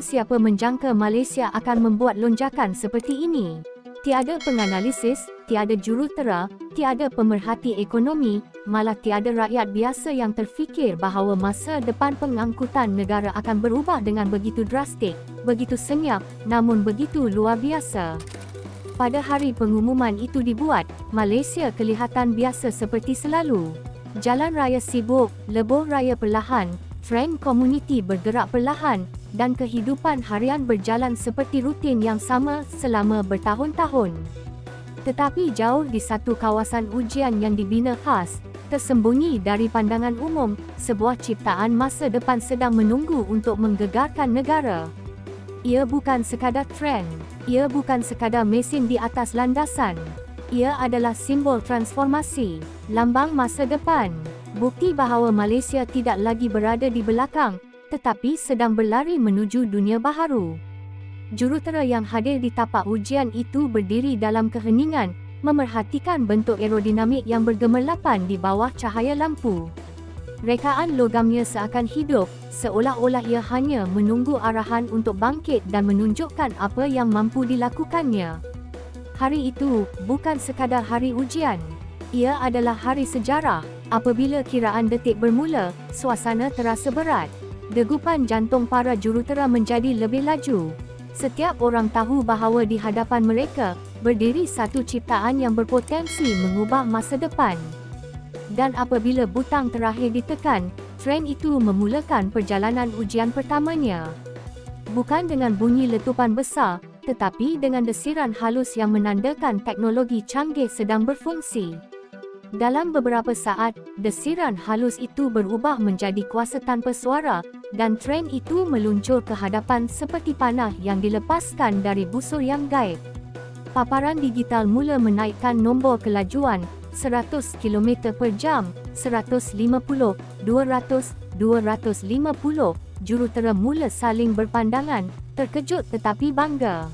siapa menjangka Malaysia akan membuat lonjakan seperti ini? Tiada penganalisis, tiada jurutera, tiada pemerhati ekonomi, malah tiada rakyat biasa yang terfikir bahawa masa depan pengangkutan negara akan berubah dengan begitu drastik, begitu senyap, namun begitu luar biasa. Pada hari pengumuman itu dibuat, Malaysia kelihatan biasa seperti selalu. Jalan raya sibuk, lebuh raya perlahan, trend komuniti bergerak perlahan dan kehidupan harian berjalan seperti rutin yang sama selama bertahun-tahun. Tetapi jauh di satu kawasan ujian yang dibina khas, tersembunyi dari pandangan umum, sebuah ciptaan masa depan sedang menunggu untuk menggegarkan negara. Ia bukan sekadar trend, ia bukan sekadar mesin di atas landasan. Ia adalah simbol transformasi, lambang masa depan. Bukti bahawa Malaysia tidak lagi berada di belakang, tetapi sedang berlari menuju dunia baharu. Jurutera yang hadir di tapak ujian itu berdiri dalam keheningan, memerhatikan bentuk aerodinamik yang bergemerlapan di bawah cahaya lampu. Rekaan logamnya seakan hidup, seolah-olah ia hanya menunggu arahan untuk bangkit dan menunjukkan apa yang mampu dilakukannya. Hari itu bukan sekadar hari ujian. Ia adalah hari sejarah. Apabila kiraan detik bermula, suasana terasa berat. Degupan jantung para jurutera menjadi lebih laju. Setiap orang tahu bahawa di hadapan mereka, berdiri satu ciptaan yang berpotensi mengubah masa depan. Dan apabila butang terakhir ditekan, tren itu memulakan perjalanan ujian pertamanya. Bukan dengan bunyi letupan besar, tetapi dengan desiran halus yang menandakan teknologi canggih sedang berfungsi. Dalam beberapa saat, desiran halus itu berubah menjadi kuasa tanpa suara dan tren itu meluncur ke hadapan seperti panah yang dilepaskan dari busur yang gaib. Paparan digital mula menaikkan nombor kelajuan 100 km per jam, 150, 200, 250. Jurutera mula saling berpandangan, terkejut tetapi bangga.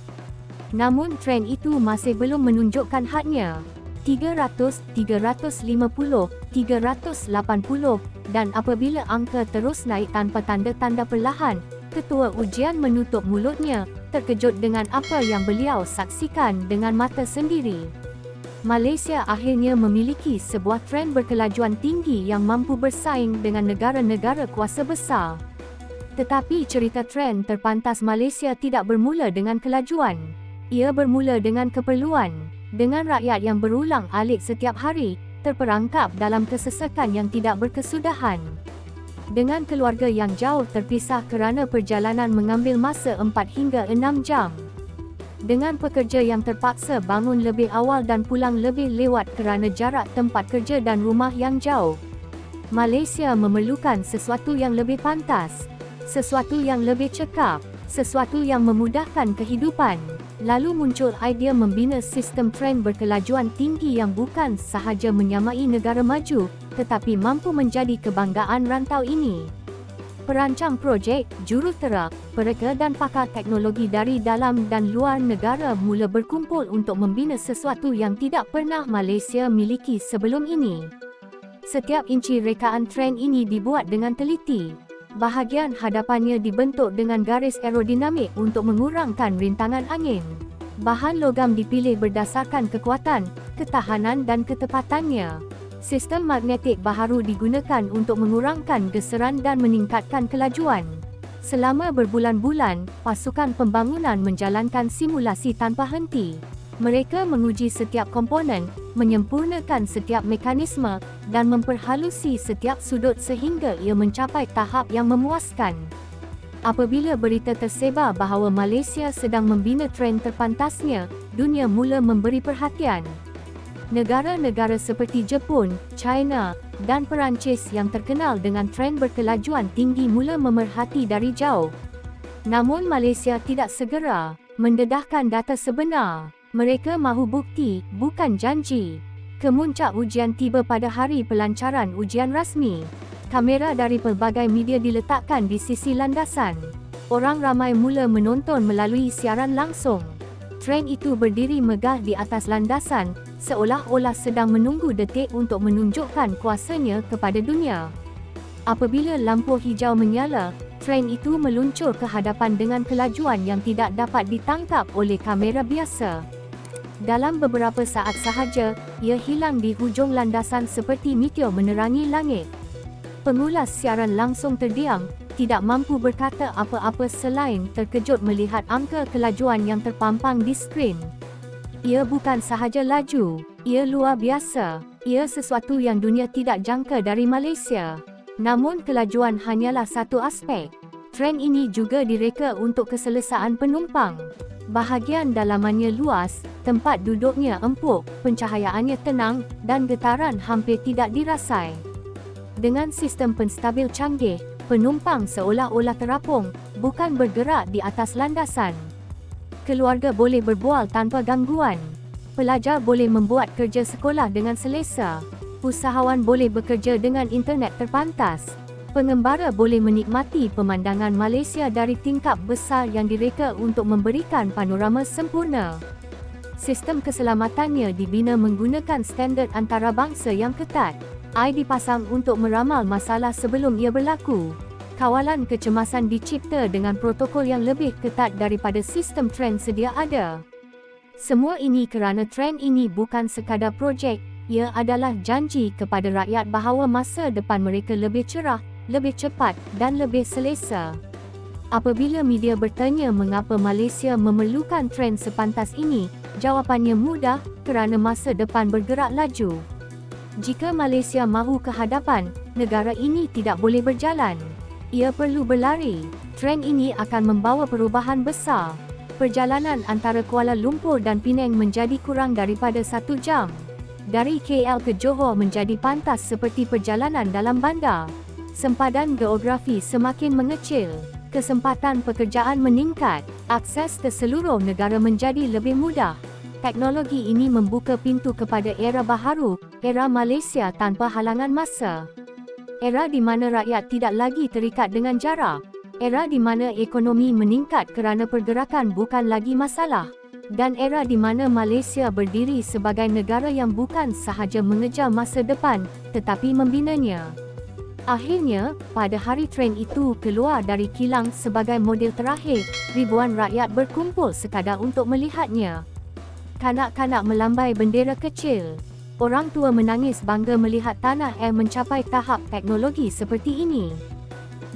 Namun tren itu masih belum menunjukkan hadnya. 300, 350, 380 dan apabila angka terus naik tanpa tanda-tanda perlahan, ketua ujian menutup mulutnya, terkejut dengan apa yang beliau saksikan dengan mata sendiri. Malaysia akhirnya memiliki sebuah tren berkelajuan tinggi yang mampu bersaing dengan negara-negara kuasa besar. Tetapi cerita tren terpantas Malaysia tidak bermula dengan kelajuan. Ia bermula dengan keperluan dengan rakyat yang berulang alik setiap hari, terperangkap dalam kesesakan yang tidak berkesudahan. Dengan keluarga yang jauh terpisah kerana perjalanan mengambil masa 4 hingga 6 jam. Dengan pekerja yang terpaksa bangun lebih awal dan pulang lebih lewat kerana jarak tempat kerja dan rumah yang jauh. Malaysia memerlukan sesuatu yang lebih pantas, sesuatu yang lebih cekap, sesuatu yang memudahkan kehidupan. Lalu muncul idea membina sistem tren berkelajuan tinggi yang bukan sahaja menyamai negara maju, tetapi mampu menjadi kebanggaan rantau ini. Perancang projek, jurutera, pereka dan pakar teknologi dari dalam dan luar negara mula berkumpul untuk membina sesuatu yang tidak pernah Malaysia miliki sebelum ini. Setiap inci rekaan tren ini dibuat dengan teliti. Bahagian hadapannya dibentuk dengan garis aerodinamik untuk mengurangkan rintangan angin. Bahan logam dipilih berdasarkan kekuatan, ketahanan dan ketepatannya. Sistem magnetik baharu digunakan untuk mengurangkan geseran dan meningkatkan kelajuan. Selama berbulan-bulan, pasukan pembangunan menjalankan simulasi tanpa henti. Mereka menguji setiap komponen, menyempurnakan setiap mekanisme, dan memperhalusi setiap sudut sehingga ia mencapai tahap yang memuaskan. Apabila berita tersebar bahawa Malaysia sedang membina tren terpantasnya, dunia mula memberi perhatian. Negara-negara seperti Jepun, China, dan Perancis yang terkenal dengan tren berkelajuan tinggi mula memerhati dari jauh. Namun Malaysia tidak segera mendedahkan data sebenar. Mereka mahu bukti, bukan janji. Kemuncak ujian tiba pada hari pelancaran ujian rasmi. Kamera dari pelbagai media diletakkan di sisi landasan. Orang ramai mula menonton melalui siaran langsung. Tren itu berdiri megah di atas landasan, seolah-olah sedang menunggu detik untuk menunjukkan kuasanya kepada dunia. Apabila lampu hijau menyala, tren itu meluncur ke hadapan dengan kelajuan yang tidak dapat ditangkap oleh kamera biasa. Dalam beberapa saat sahaja, ia hilang di hujung landasan seperti meteor menerangi langit. Pengulas siaran langsung terdiam, tidak mampu berkata apa-apa selain terkejut melihat angka kelajuan yang terpampang di skrin. Ia bukan sahaja laju, ia luar biasa. Ia sesuatu yang dunia tidak jangka dari Malaysia. Namun kelajuan hanyalah satu aspek. Tren ini juga direka untuk keselesaan penumpang. Bahagian dalamannya luas, tempat duduknya empuk, pencahayaannya tenang, dan getaran hampir tidak dirasai. Dengan sistem penstabil canggih, penumpang seolah-olah terapung, bukan bergerak di atas landasan. Keluarga boleh berbual tanpa gangguan. Pelajar boleh membuat kerja sekolah dengan selesa. Usahawan boleh bekerja dengan internet terpantas pengembara boleh menikmati pemandangan Malaysia dari tingkap besar yang direka untuk memberikan panorama sempurna. Sistem keselamatannya dibina menggunakan standard antarabangsa yang ketat. AI dipasang untuk meramal masalah sebelum ia berlaku. Kawalan kecemasan dicipta dengan protokol yang lebih ketat daripada sistem tren sedia ada. Semua ini kerana tren ini bukan sekadar projek, ia adalah janji kepada rakyat bahawa masa depan mereka lebih cerah lebih cepat dan lebih selesa. Apabila media bertanya mengapa Malaysia memerlukan tren sepantas ini, jawapannya mudah kerana masa depan bergerak laju. Jika Malaysia mahu ke hadapan, negara ini tidak boleh berjalan. Ia perlu berlari. Tren ini akan membawa perubahan besar. Perjalanan antara Kuala Lumpur dan Penang menjadi kurang daripada satu jam. Dari KL ke Johor menjadi pantas seperti perjalanan dalam bandar sempadan geografi semakin mengecil, kesempatan pekerjaan meningkat, akses ke seluruh negara menjadi lebih mudah. Teknologi ini membuka pintu kepada era baharu, era Malaysia tanpa halangan masa. Era di mana rakyat tidak lagi terikat dengan jarak. Era di mana ekonomi meningkat kerana pergerakan bukan lagi masalah. Dan era di mana Malaysia berdiri sebagai negara yang bukan sahaja mengejar masa depan, tetapi membinanya. Akhirnya, pada hari tren itu keluar dari kilang sebagai model terakhir, ribuan rakyat berkumpul sekadar untuk melihatnya. Kanak-kanak melambai bendera kecil. Orang tua menangis bangga melihat tanah air mencapai tahap teknologi seperti ini.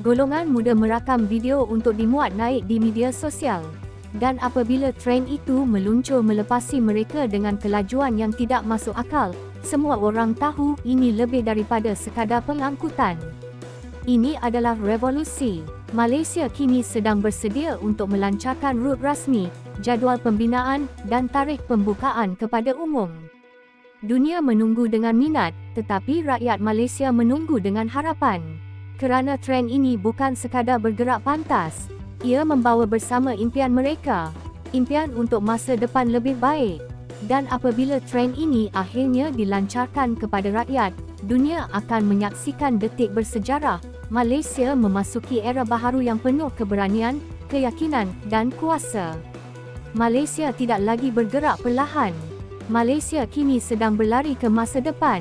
Golongan muda merakam video untuk dimuat naik di media sosial. Dan apabila tren itu meluncur melepasi mereka dengan kelajuan yang tidak masuk akal, semua orang tahu ini lebih daripada sekadar pengangkutan. Ini adalah revolusi. Malaysia kini sedang bersedia untuk melancarkan rut rasmi, jadual pembinaan dan tarikh pembukaan kepada umum. Dunia menunggu dengan minat, tetapi rakyat Malaysia menunggu dengan harapan. Kerana tren ini bukan sekadar bergerak pantas, ia membawa bersama impian mereka, impian untuk masa depan lebih baik. Dan apabila tren ini akhirnya dilancarkan kepada rakyat, dunia akan menyaksikan detik bersejarah, Malaysia memasuki era baharu yang penuh keberanian, keyakinan dan kuasa. Malaysia tidak lagi bergerak perlahan. Malaysia kini sedang berlari ke masa depan.